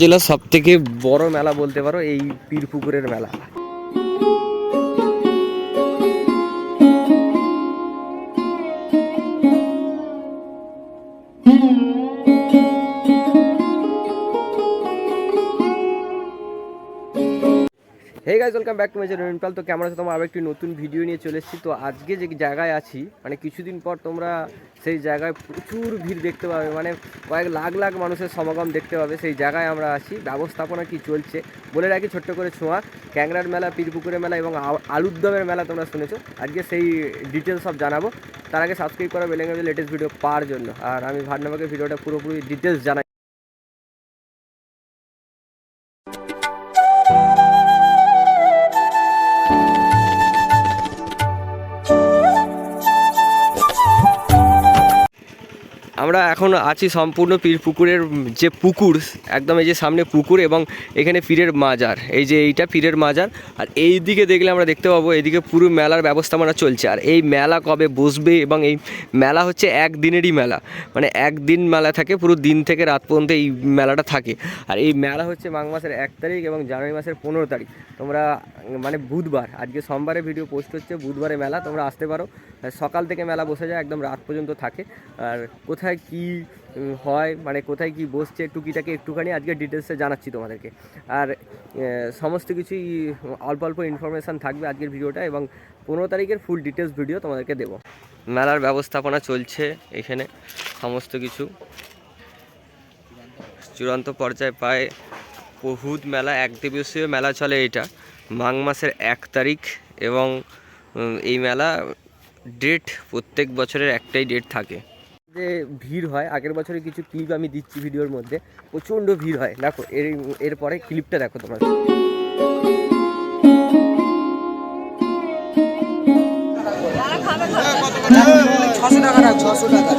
জেলার সব থেকে বড় মেলা বলতে পারো এই পীরপুকুরের মেলা। Hey guys welcome back to my channel তো কেমন আছো? তোমার আবার একটি নতুন ভিডিও নিয়ে চলে এসেছি। তো আজকে যে জায়গায় আছি মানে কিছুদিন পর তোমরা সেই জায়গায় প্রচুর ভিড় দেখতে পাবে। মানে কয়েক লাখ লাখ মানুষের সমাগম দেখতে পাবে। সেই জায়গায় আমরা আছি। ব্যবস্থাপনা কি চলছে, বলে রাখি ছোট্ট করে ছোঁয়া। ক্যাংরার মেলা, পীরপুকুরের মেলা এবং আ- আলুর দমের মেলা তোমরা শুনেছো। আজকে সেই ডিটেলস সব জানাব। তার আগে সাবস্ক্রাইব করা বেলেঙ্গে লেটেস্ট ভিডিও পাওয়ার জন্য। আর আমি ভাটনামাকে ভিডিওটা পুরোপুরি ডিটেলস জানাই। আমরা এখন আছি সম্পূর্ণ পীর পুকুরের যে পুকুর, একদম এই যে সামনে পুকুর এবং এখানে পীরের মাজার। এই যে এইটা পীরের মাজার। আর এই দিকে দেখলে আমরা দেখতে পাবো এইদিকে পুরো মেলার ব্যবস্থাপনা চলছে। আর এই মেলা কবে বসবে এবং এই মেলা হচ্ছে একদিনেরই মেলা। মানে একদিন মেলা থাকে, পুরো দিন থেকে রাত পর্যন্ত এই মেলাটা থাকে। আর এই মেলা হচ্ছে মাঘ মাসের এক তারিখ এবং জানুয়ারি মাসের পনেরো তারিখ। তোমরা মানে বুধবার, আজকে সোমবারে ভিডিও পোস্ট হচ্ছে, বুধবারে মেলা, তোমরা আসতে পারো। সকাল থেকে মেলা বসে যায়, একদম রাত পর্যন্ত থাকে। আর কোথায় কি হয় মানে কোথায় কি বসছে, টুকিটাকে একটুখানি আজকে ডিটেলসে জানাচ্ছি তোমাদেরকে। আর সমস্ত কিছুই অল্প অল্প ইনফরমেশান থাকবে আজকের ভিডিওটা এবং পনেরো তারিখের ফুল ডিটেলস ভিডিও তোমাদেরকে দেবো। মেলার ব্যবস্থাপনা চলছে এখানে, সমস্ত কিছু। চূড়ান্ত পর্যায়ে পায় বহুত মেলা, এক দিবসীয় মেলা চলে এটা। মাঘ মাসের এক তারিখ এবং এই মেলা ডেট প্রত্যেক বছরের একটাই ডেট থাকে। যে ভিড় হয় আগের বছরে কিছু ক্লিপ আমি দিচ্ছি ভিডিওর মধ্যে প্রচণ্ড ভিড় হয়। দেখো এর এরপরে ক্লিপটা দেখো তোমরা। ছশো ছশো টাকা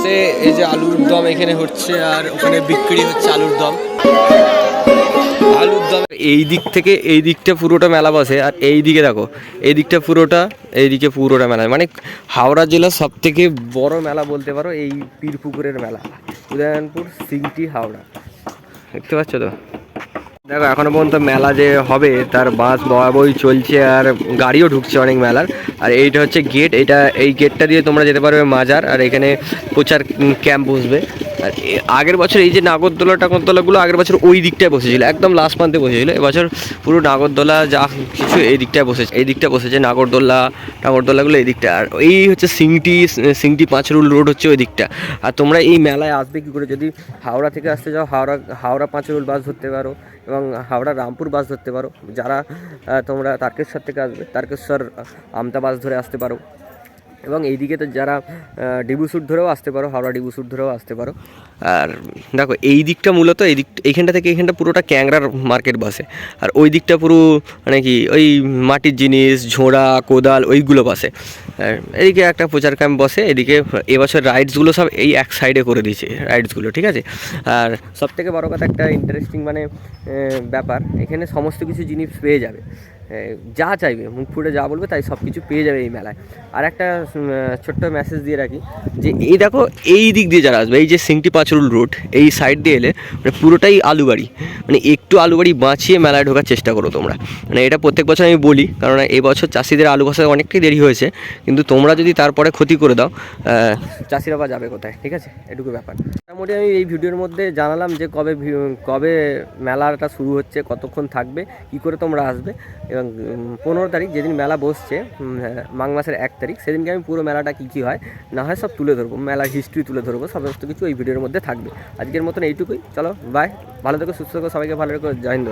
সে এই যে আলুর দম এখানে হচ্ছে আর ওখানে বিক্রি হচ্ছে আলুর দম। আলুর দম এই দিক থেকে এই দিকটা পুরোটা মেলা বসে, আর এই দিকে দেখো, এই দিকটা পুরোটা, এই দিকে পুরোটা মেলা। মানে হাওড়া জেলার সব থেকে বড় মেলা বলতে পারো, এই পীরপুকুরের মেলা। উদয়নপুর সিংটি হাওড়া। দেখতে পাচ্ছ তো? দেখো, এখনও পর্যন্ত মেলা যে হবে, তার বাস বই চলছে, আর গাড়িও ঢুকছে অনেক মেলার। আর এইটা হচ্ছে গেট এটা এই গেটটা দিয়ে তোমরা যেতে পারবে মাজার, আর এখানে প্রচার ক্যাম্প বসবে। আর আগের বছর এই যে নাগরদোলা, টাগরদোলাগুলো আগের বছর ওই দিকটায় বসেছিল, একদম লাস্ট প্রান্তে বসেছিল। এবছর পুরো নাগরদোলা যা কিছু এই দিকটায় বসেছে, এই দিকটা বসেছে নাগরদোলা, টাগরদোলাগুলো এই দিকটা আর এই হচ্ছে সিংটি সিংটি পাঁচরুল রোড হচ্ছে ওই দিকটা। আর তোমরা এই মেলায় আসবে কী করে? যদি হাওড়া থেকে আসতে যাও হাওড়া হাওড়া পাঁচরুল বাস ধরতে পারো এবং হাওড়া রামপুর বাস ধরতে পারো। যারা তোমরা তারকেশ্বর থেকে আসবে, তারকেশ্বর আমতা বাস ধরে আসতে পারো। এবং এইদিকে তো যারা ডিবু স্যুট ধরেও আসতে পারো, হাওড়া ডিবু স্যুট ধরেও আসতে পারো। আর দেখো, এই দিকটা মূলত এই দিক, এইখানটা থেকে এইখানটা পুরোটা ক্যাংরার মার্কেট বসে। আর ওই দিকটা পুরো মানে কি, ওই মাটির জিনিস, ঝোড়া, কোদাল, ওইগুলো বসে। এদিকে একটা প্রচার ক্যাম্প বসে, এদিকে এবছর রাইডসগুলো সব এই এক সাইডে করে দিয়েছে, রাইডসগুলো, ঠিক আছে? আর সব থেকে বড় কথা একটা ইন্টারেস্টিং মানে ব্যাপার, এখানে সমস্ত কিছু জিনিস পেয়ে যাবে। যা চাইবে, মুখ ফুটে যা বলবে, তাই সব কিছু পেয়ে যাবে এই মেলায়। আর একটা ছোট্ট মেসেজ দিয়ে রাখি, যে এই দেখো, এই দিক দিয়ে যারা আসবে, এই যে সিংটি পাঁচরুল রোড, এই সাইড দিয়ে এলে মানে পুরোটাই আলুবাড়ি। মানে একটু আলুবাড়ি বাঁচিয়ে মেলায় ঢোকার চেষ্টা করো তোমরা। মানে এটা প্রত্যেক বছর আমি বলি কারণ এবছর চাষিদের আলু বসাতে অনেকটাই দেরি হয়েছে, কিন্তু তোমরা যদি তারপরে ক্ষতি করে দাও চাষিরা বা যাবে কোথায়, ঠিক আছে? এটুকু ব্যাপার। মোটামুটি আমি এই ভিডিওর মধ্যে জানালাম যে কবে কবে মেলাটা শুরু হচ্ছে, কতক্ষণ থাকবে, কি করে তোমরা আসবে এবং পনেরো তারিখ যেদিন মেলা বসছে হ্যাঁ, মাঘ মাসের এক তারিখ সেদিনকে আমি পুরো মেলাটা কী কী হয় না হয় সব তুলে ধরবো মেলার হিস্ট্রি তুলে ধরবো সমস্ত কিছু এই ভিডিওর মধ্যে থাকবে। আজকের মতন এইটুকুই চলো বাই ভালো থেকো সুস্থ থেকো সবাইকে ভালো রেখো জয় হিন্দ।